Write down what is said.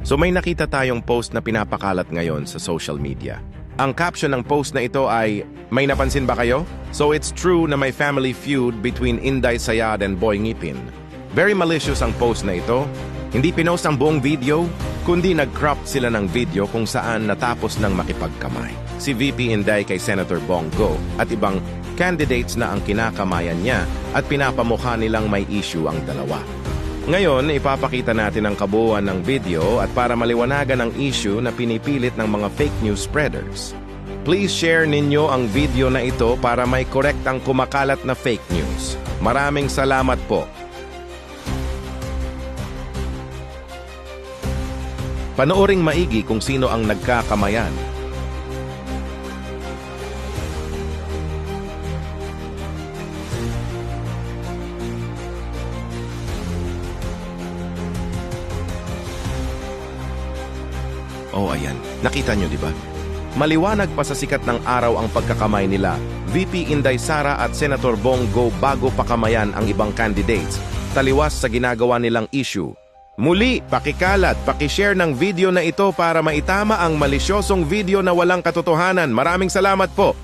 So may nakita tayong post na pinapakalat ngayon sa social media. Ang caption ng post na ito ay, May napansin ba kayo? So it's true na may family feud between Inday Sayad and Boy Ngipin. Very malicious ang post na ito. Hindi pinost ang buong video, kundi nag-crop sila ng video kung saan natapos ng makipagkamay. Si VP Inday kay Senator Bongo at ibang candidates na ang kinakamayan niya at pinapamukha nilang may issue ang dalawa. Ngayon, ipapakita natin ang kabuuan ng video at para maliwanagan ang issue na pinipilit ng mga fake news spreaders. Please share ninyo ang video na ito para may correct ang kumakalat na fake news. Maraming salamat po. Panooring maigi kung sino ang nagkakamayan. Oh, ayan. Nakita nyo, di ba? Maliwanag pa sa sikat ng araw ang pagkakamay nila, VP Inday Sara at Senator Bongo bago pakamayan ang ibang candidates, taliwas sa ginagawa nilang issue. Muli, pakikalat, pakishare ng video na ito para maitama ang malisyosong video na walang katotohanan. Maraming salamat po.